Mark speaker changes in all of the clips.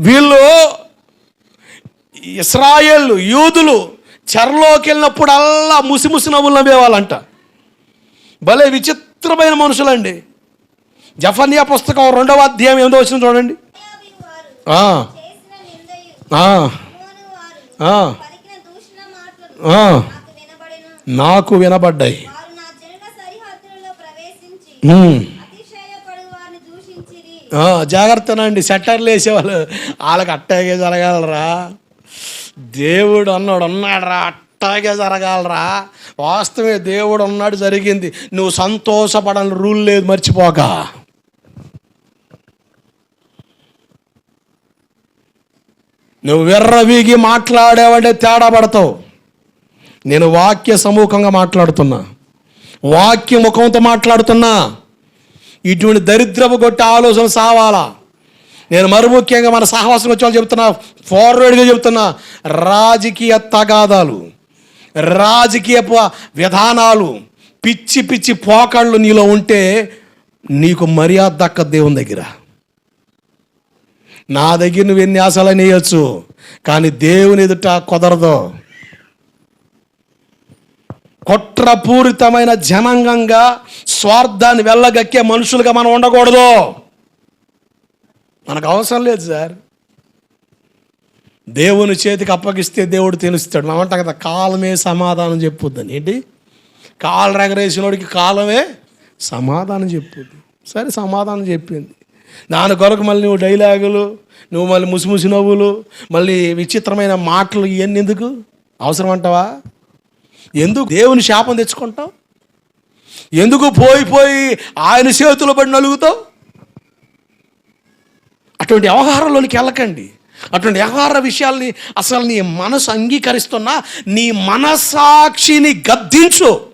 Speaker 1: వీళ్ళు ఇస్రాయేల్ యూదులు చెరలోకి వెళ్ళినప్పుడల్లా ముసి ముసి నవ్వులు నవ్వేవాళ్ళంట. భలే విచిత్రమైన మనుషులండి. జఫన్యా పుస్తకం రెండవ అధ్యాయం ఏదో వచ్చింది చూడండి.
Speaker 2: మోయాబీ వారు
Speaker 1: జాగ్రత్తనండి సెట్టర్లు వేసేవాళ్ళు. వాళ్ళకి అట్టాగే జరగాలరా. దేవుడు అన్నాడు ఉన్నాడురా అట్టాగే జరగాలరా. వాస్తవమే దేవుడు ఉన్నాడు జరిగింది. నువ్వు సంతోషపడని రూల్ లేదు మర్చిపోక. నువ్వు విర్రవీగి మాట్లాడేవంటే తేడా పడతావు. నేను వాక్య సమూహంగా మాట్లాడుతున్నా. వాక్య ముఖంతో మాట్లాడుతున్నా. ఇటువంటి దరిద్రపు కొట్టి ఆలోచన సావాలా? నేను మరి ముఖ్యంగా మన సహవాసం వచ్చే వాళ్ళు చెప్తున్నా ఫార్వర్డ్గా చెప్తున్నా రాజకీయ తగాదాలు రాజకీయ విధానాలు పిచ్చి పిచ్చి పోకళ్ళు నీలో ఉంటే నీకు మర్యాద దక్క దేవుని దగ్గర. నా దగ్గర నువ్వు ఎన్ని ఆశలు వేయచ్చు కానీ దేవుని ఎదుట కుదరదు. కుట్రపూరితమైన జనాంగంగా స్వార్థాన్ని వెళ్ళగక్కే మనుషులుగా మనం ఉండకూడదు. మనకు అవసరం లేదు సార్. దేవుని చేతికి అప్పగిస్తే దేవుడు తెలుస్తాడు. మనం అంటాం కదా కాలమే సమాధానం చెప్పుద్దని. ఏంటి? కాలు రగరేసినోడికి కాలమే సమాధానం చెప్పుద్ది. సరే సమాధానం చెప్పింది. దాని కొరకు మళ్ళీ నువ్వు డైలాగులు నువ్వు మళ్ళీ ముసిముసి నవ్వులు మళ్ళీ విచిత్రమైన మాటలు ఇవన్నీ ఎందుకు? అవసరం అంటావా ఎందుకు దేవుని శాపం తెచ్చుకుంటావు? ఎందుకు పోయి పోయి ఆయన చేతులు పడి నలుగుతావు? అటువంటి వ్యవహారంలోనికి వెళ్ళకండి. అటువంటి వ్యవహార విషయాల్ని అసలు నీ మనసు అంగీకరిస్తున్నా నీ మనసాక్షిని గద్దించు.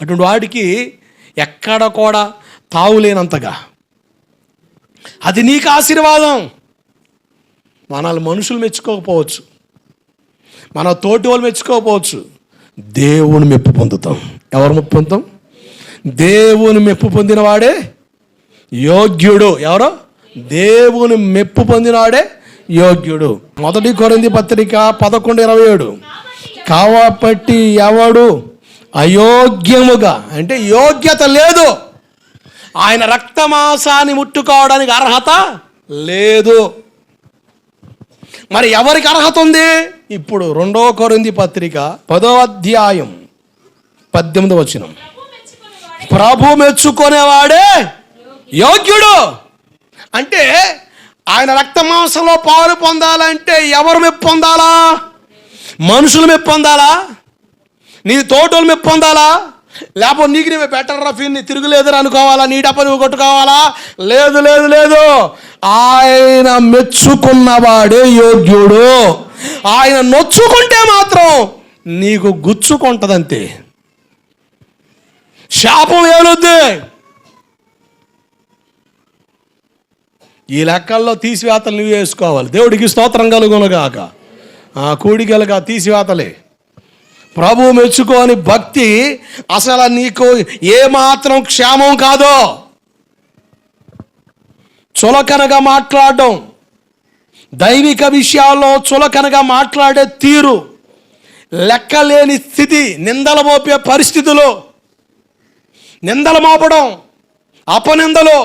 Speaker 1: అటువంటి వాడికి ఎక్కడ కూడా తావులేనంతగా అది నీకు ఆశీర్వాదం. మనల్ని మనుషులు మెచ్చుకోకపోవచ్చు. మన తోటి వాళ్ళు మెచ్చుకోకపోవచ్చు. దేవుని మెప్పు పొందుతాం. ఎవరు మెప్పు పొందుతాం? దేవుని మెప్పు పొందినవాడే యోగ్యుడు. ఎవరు? దేవుని మెప్పు పొందినవాడే యోగ్యుడు. మొదటి కొరింది పత్రిక పదకొండు ఇరవై ఏడు. కాబట్టి ఎవడు అయోగ్యముగా అంటే యోగ్యత లేదు. ఆయన రక్తమాసాన్ని ముట్టుకోవడానికి అర్హత లేదు. మరి ఎవరికి అర్హత ఉంది? ఇప్పుడు రెండో కొరింది పత్రిక పదో అధ్యాయం పద్దెనిమిది వచ్చిన ప్రభు మెచ్చుకునేవాడే యోగ్యుడు. అంటే ఆయన రక్త మాంసంలో పాలు పొందాలంటే ఎవరు మెప్పు పొందాలా? మనుషులు మెప్పు పొందాలా? నీ తోటలు మెప్పు పొందాలా? లేకపోతే నీకు నువ్వు బెటర్ రఫీని తిరుగులేదని అనుకోవాలా? నీ డబ్బు నువ్వు కొట్టుకోవాలా? లేదు లేదు లేదు. ఆయన మెచ్చుకున్నవాడే యోగ్యుడు. ఆయన నొచ్చుకుంటే మాత్రం నీకు గుచ్చుకుంటదంతే. శాపం ఏలుద్ది ఈ లెక్కల్లో తీసివేతలు నువ్వు వేసుకోవాలి. దేవుడికి స్తోత్రం కలుగునుగాక. ఆ కూడికలుగా తీసివేతలే. ప్రభు మెచ్చుకోని భక్తి అసలు నీకు ఏమాత్రం క్షేమం కాదో. చులకనగా మాట్లాడడం. దైవిక విషయాల్లో చులకనగా మాట్లాడే తీరు లెక్కలేని స్థితి నిందల మోపే పరిస్థితులు నిందలు మోపడం అపనిందలు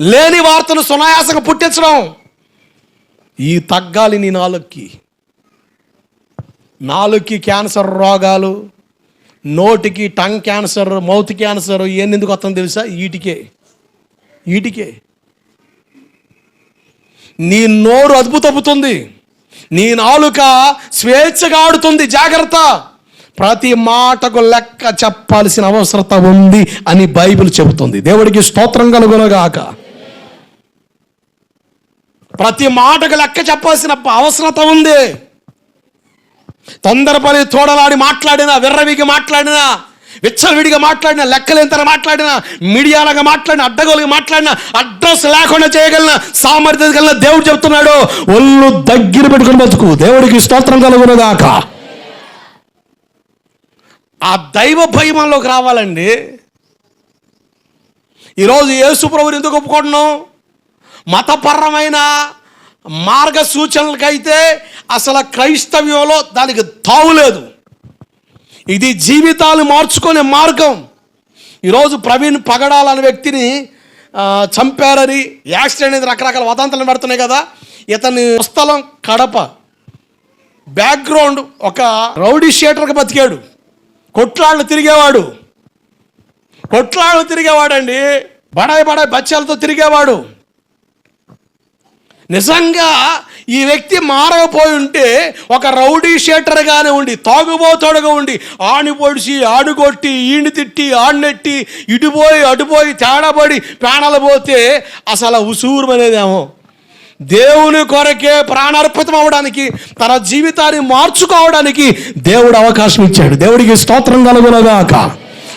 Speaker 1: లేని వార్తను సునాయాసంగా పుట్టించడం ఈ తగ్గాలి నీ నాలుగుకి నాలుగుకి క్యాన్సర్ రోగాలు నోటికి టంగ్ క్యాన్సర్ మౌత్ క్యాన్సర్ ఇవన్నీ ఎందుకు వస్తుంది తెలుసా? వీటికే వీటికే నీ నోరు అదుపు తప్పుతుంది నీ నాలుక స్వేచ్ఛగా ఆడుతుంది. జాగ్రత్త. ప్రతి మాటకు లెక్క చెప్పాల్సిన అవసరత ఉంది అని బైబిల్ చెబుతుంది. దేవుడికి స్తోత్రం కలుగునగాక. ప్రతి మాటకు లెక్క చెప్పాల్సిన అవసరత ఉంది. తొందరపడి తోడలాడి మాట్లాడినా విర్రవికి మాట్లాడినా విచ్చలవిడిగా మాట్లాడినా లెక్కలేంతర మాట్లాడినా మీడియాలాగా మాట్లాడినా అడ్డగోలుగా మాట్లాడినా అడ్రస్ లేకుండా చేయగలిగిన సామర్థ్యం కలిగిన దేవుడు చెప్తున్నాడు. ఒళ్ళు దగ్గర పెట్టుకుని బతుకు. దేవుడికి స్తోత్రం కలుగునుగాక. ఆ దైవ భయమంలోకి రావాలండి. ఈరోజు యేసు ప్రభుని ఎందుకు ఒప్పుకుంటున్నాం? మతపరమైన మార్గ సూచనలకైతే అసలు క్రైస్తవ్యంలో దానికి తావులేదు. ఇది జీవితాలు మార్చుకునే మార్గం. ఈరోజు ప్రవీణ్ పగడాల అనే వ్యక్తిని చంపారని యాక్సిడెంట్ అనేది రకరకాల వదంతులు పెడుతున్నాయి కదా. ఇతని స్థలం కడప. బ్యాక్గ్రౌండ్ ఒక రౌడీ షేటర్కి బతికాడు. కొట్లాళ్ళు తిరిగేవాడు. కొట్లాళ్ళు తిరిగేవాడండి. బడాయి బడాయి బచ్చాలతో తిరిగేవాడు. నిజంగా ఈ వ్యక్తి మారకపోయి ఉంటే ఒక రౌడీ షేటర్గానే ఉండి తాగుబోతాడుగా ఉండి ఆని పొడిచి ఆడుకొట్టి ఈని తిట్టి ఆడినెట్టి ఇటుపోయి అటుపోయి తేడాపడి ప్రాణాలు పోతే అసలు ఉసూరు అనేదేమో. దేవుని కొరకే ప్రాణార్పితం అవడానికి తన జీవితాన్ని మార్చుకోవడానికి దేవుడు అవకాశం ఇచ్చాడు. దేవుడికి స్తోత్రం కలుగునగాక.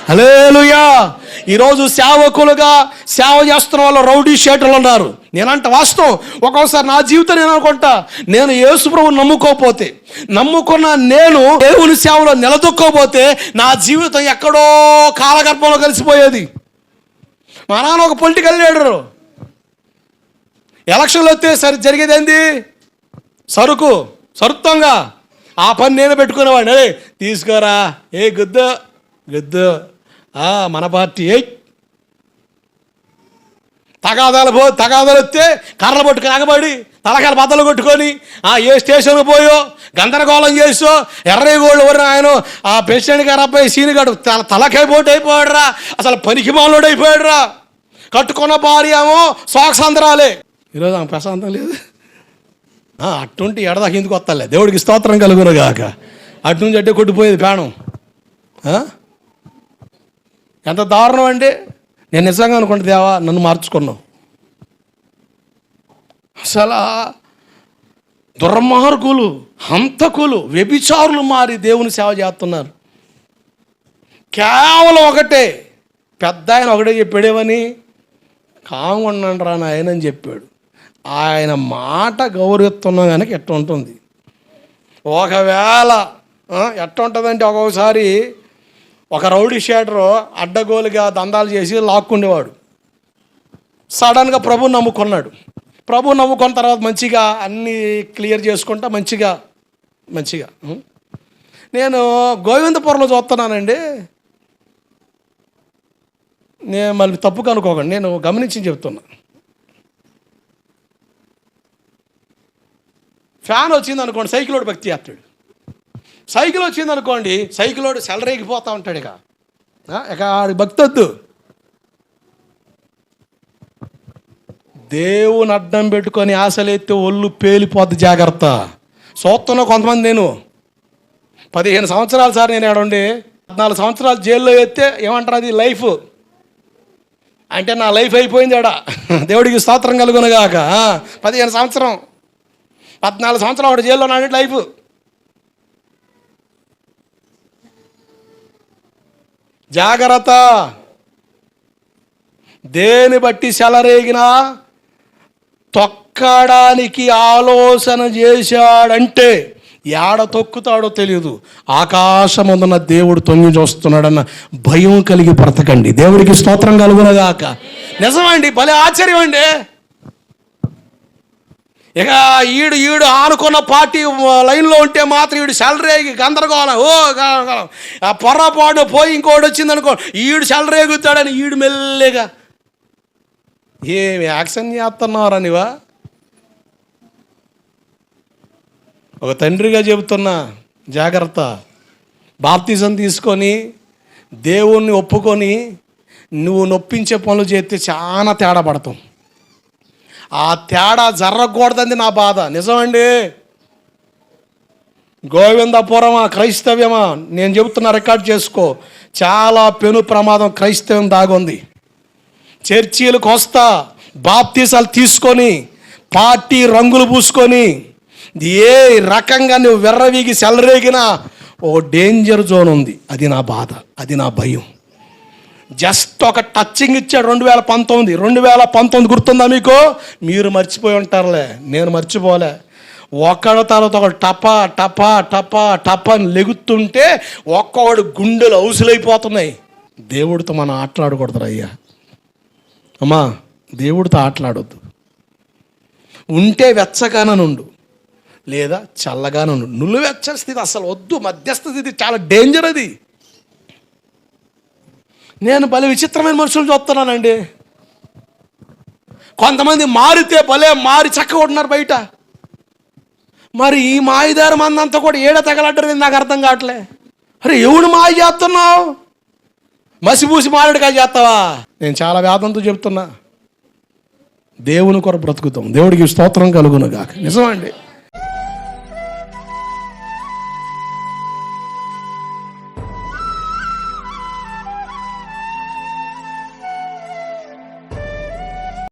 Speaker 1: హలేలుయా ఈరోజు సేవకులుగా సేవ చేస్తున్న వాళ్ళు రౌడీ షేటర్లు ఉన్నారు. నేనంట వాస్తవం. ఒక్కొక్కసారి నా జీవితం నేను అనుకుంటా నేను యేసుప్రభు నమ్ముకోపోతే నమ్ముకున్న నేను దేవుని సేవలో నిలదొక్కోపోతే నా జీవితం ఎక్కడో కాలగర్భంలో కలిసిపోయేది. మా నాన్న ఒక పొలిటికల్ లీడరు ఎలక్షన్లు వస్తే సరి జరిగేది ఏంది? సరుకు సరుత్వంగా. ఆ పని నేను పెట్టుకునేవాడిని. అరే తీసుకోరా. ఏ గుద్దు. గుద్దు. ఆ, మన పార్టీ ఏ తగాదాలు పో తగాదాలు వస్తే కర్ర పట్టుకుని ఎగబడి తలకాల బద్దలు కొట్టుకొని ఆ ఏ స్టేషన్కి పోయో గందరగోళం చేసో ఎర్రగోళ్ళు ఎవరు ఆయన ఆ ప్రెసిడెంట్ గారు అబ్బాయి సీనిగాడు తల తలకాయ పోటు అయిపోయాడురా అసలు పనికి మాలోడు అయిపోయాడురా. కట్టుకున్న భార్య ఏమో అందరాలే ఈరోజు ఆమె ప్రశాంతం లేదు. అటువంటి అట్టుంటి ఎడదాకా ఎందుకు వస్తాలే? దేవుడికి స్తోత్రం కలుగునగాక అటు నుంచి అడ్డే కొట్టిపోయేది ప్రాణం. ఎంత దారుణం అంటే నేను నిజంగా అనుకుంటే దేవా నన్ను మార్చుకున్నావు. అసలు దుర్మార్గులు హంతకులు వ్యభిచారులు మారి దేవుని సేవ చేస్తున్నారు. కేవలం ఒకటే పెద్ద ఆయన ఒకటే చెప్పాడేమని? కాంగుండండి రా నాయన అని చెప్పాడు. ఆయన మాట గౌరవిస్తున్నాం కనుక ఎట్ట ఉంటుంది ఒకవేళ ఆ, ఎట్ట ఉంటుందంటే ఒక్కొక్కసారి ఒక రౌడీ షేటరు అడ్డగోలుగా దందాలు చేసి లాక్కుండేవాడు. సడన్గా ప్రభు నమ్ముకున్నాడు. ప్రభు నమ్ముకున్న తర్వాత మంచిగా అన్నీ క్లియర్ చేసుకుంటా మంచిగా మంచిగా నేను గోవిందపురంలో చూస్తున్నానండి. నేను మళ్ళీ తప్పుగా అనుకోకండి నేను గమనించి చెప్తున్నా. ఫ్యాన్ వచ్చింది అనుకోండి సైకిలోడు భక్తి చేస్తాడు సైకిల్ వచ్చింది అనుకోండి సైకిలోడు సెలరేగిపోతూ ఉంటాడు ఇక. ఇక ఆడి భక్తి వద్దు దేవుని అడ్డం పెట్టుకొని ఆశలైతే ఒళ్ళు పేలిపోద్ది జాగ్రత్త. చూస్తున్నా కొంతమంది నేను. పదిహేను సంవత్సరాలు సార్ నేను ఏడండి పద్నాలుగు సంవత్సరాలు జైల్లో ఎత్తే ఏమంటారు అది? లైఫ్. అంటే నా లైఫ్ అయిపోయింది ఆడ దేవుడికి స్తోత్రం కలుగునగాక పదిహేను సంవత్సరం. పద్నాలుగు సంవత్సరాలు వాడు జైల్లో నాడే లైఫ్. జాగ్రత్త. దేని బట్టి సెలరేగినా తొక్కడానికి ఆలోచన చేశాడంటే ఏడ తొక్కుతాడో తెలియదు ఆకాశముందున్న దేవుడు తొంగి చూస్తున్నాడన్న భయం కలిగి బ్రతకండి. దేవుడికి స్తోత్రం కలుగునగాక. నిజమండి భలే ఆశ్చర్యం అండి ఇక ఈడు ఈడు ఆనుకున్న పార్టీ లైన్లో ఉంటే మాత్రం ఈడు సెలరీ గందరగోళం. ఓ ఆ పొర్రపాటు పోయి ఇంకోటి వచ్చింది అనుకో ఈడు సెలరేగుతాడని ఈడు మెల్లిగా. ఏమి యాక్షన్ చేస్తున్నారా నీవా? ఒక తండ్రిగా చెబుతున్నా జాగ్రత్త. బాప్తిజం తీసుకొని దేవుణ్ణి ఒప్పుకొని నువ్వు నొప్పించే పనులు చేస్తే చాలా తేడా పడతాం. ఆ తేడా జరగకూడదంది నా బాధ. నిజమండి? గోవిందపురమా క్రైస్తవ్యమా? నేను చెబుతున్నా రికార్డ్ చేసుకో. చాలా పెను ప్రమాదం క్రైస్తవం దాగుంది. చర్చీలకు వస్తా బాప్తీసాలు తీసుకొని పార్టీ రంగులు పూసుకొని ఏ రకంగా నువ్వు వెర్రవీగి సెలరేగినా ఓ డేంజర్ జోన్ ఉంది. అది నా బాధ అది నా భయం. జస్ట్ ఒక టచ్చింగ్ ఇచ్చాడు రెండు వేల పంతొమ్మిది. రెండు వేల పంతొమ్మిది గుర్తుందా మీకు? మీరు మర్చిపోయి ఉంటారులే. నేను మర్చిపోలే. ఒకడు తర్వాత ఒకడు టపా టపా టపా టపా అని లెగుతుంటే ఒక్కొక్కడు గుండెలు అవసలైపోతున్నాయి. దేవుడితో మనం ఆటలాడకూడదు అయ్యా. అమ్మా దేవుడితో ఆటలాడొద్దు. ఉంటే వెచ్చగాననుండు. లేదా చల్లగానను నువ్వు వెచ్చని స్థితి అసలు వద్దు. మధ్యస్థ స్థితి చాలా డేంజర్ అది. నేను భలే విచిత్రమైన మనుషులు చూస్తున్నానండి. కొంతమంది మారితే భలే మారి చక్కగా ఉంటున్నారు బయట. మరి ఈ మాయదారి మందంతా కూడా ఏడ తగలడ్డరు నాకు అర్థం కావట్లే. అరే ఎవడు మాయ చేస్తున్నావు? మసిపూసి మారడుగా చేస్తావా? నేను చాలా వేదంతో చెప్తున్నా. దేవుని కొర బ్రతుకుతాం. దేవుడికి స్తోత్రం కలుగును గాక నిజమండి.